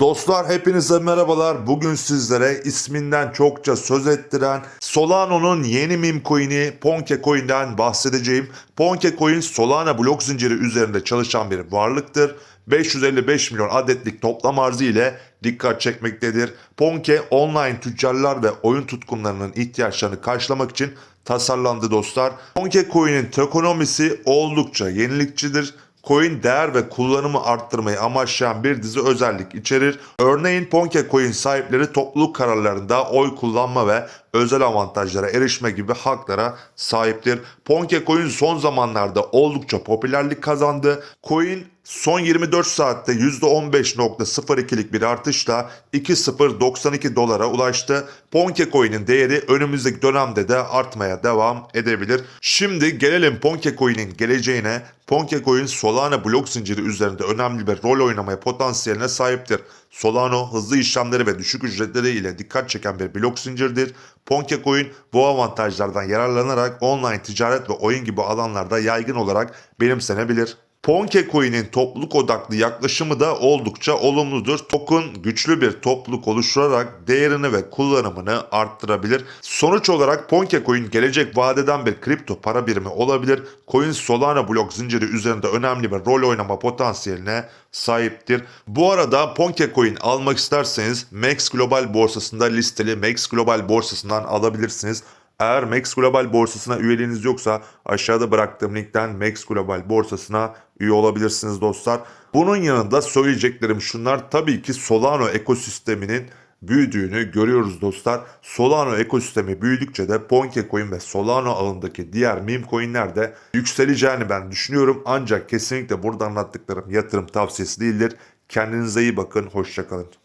Dostlar hepinize merhabalar. Bugün sizlere isminden çokça söz ettiren Solano'nun yeni meme coin'i Ponke Coin'den bahsedeceğim. Ponke Coin Solana blok zinciri üzerinde çalışan bir varlıktır. 555 milyon adetlik toplam arzı ile dikkat çekmektedir. Ponke online tüccarlar ve oyun tutkunlarının ihtiyaçlarını karşılamak için tasarlandı dostlar. Ponke Coin'in tokenomisi oldukça yenilikçidir. Coin değer ve kullanımı arttırmayı amaçlayan bir dizi özellik içerir. Örneğin Ponke Coin sahipleri topluluk kararlarında oy kullanma ve özel avantajlara erişme gibi haklara sahiptir. Ponke Coin son zamanlarda oldukça popülerlik kazandı. Coin son 24 saatte %15.02'lik bir artışla 2.092 dolara ulaştı. Ponke Coin'in değeri önümüzdeki dönemde de artmaya devam edebilir. Şimdi gelelim Ponke Coin'in geleceğine. Ponke Coin Solana blok zinciri üzerinde önemli bir rol oynamaya potansiyeline sahiptir. Solano hızlı işlemleri ve düşük ücretleri ile dikkat çeken bir blok zincirdir. Ponke Coin bu avantajlardan yararlanarak online ticaret ve oyun gibi alanlarda yaygın olarak benimsenebilir. Ponke Coin'in topluluk odaklı yaklaşımı da oldukça olumludur. Token güçlü bir topluluk oluşturarak değerini ve kullanımını arttırabilir. Sonuç olarak Ponke Coin gelecek vadeden bir kripto para birimi olabilir. Coin Solana blok zinciri üzerinde önemli bir rol oynama potansiyeline sahiptir. Bu arada Ponke Coin almak isterseniz Max Global borsasında listeli Max Global borsasından alabilirsiniz. Eğer Max Global borsasına üyeliğiniz yoksa aşağıda bıraktığım linkten Max Global borsasına üye olabilirsiniz dostlar. Bunun yanında söyleyeceklerim şunlar. Tabii ki Solano ekosisteminin büyüdüğünü görüyoruz dostlar. Solano ekosistemi büyüdükçe de Ponke Coin ve Solano ağındaki diğer meme coinler de yükseleceğini ben düşünüyorum. Ancak kesinlikle burada anlattıklarım yatırım tavsiyesi değildir. Kendinize iyi bakın, hoşçakalın.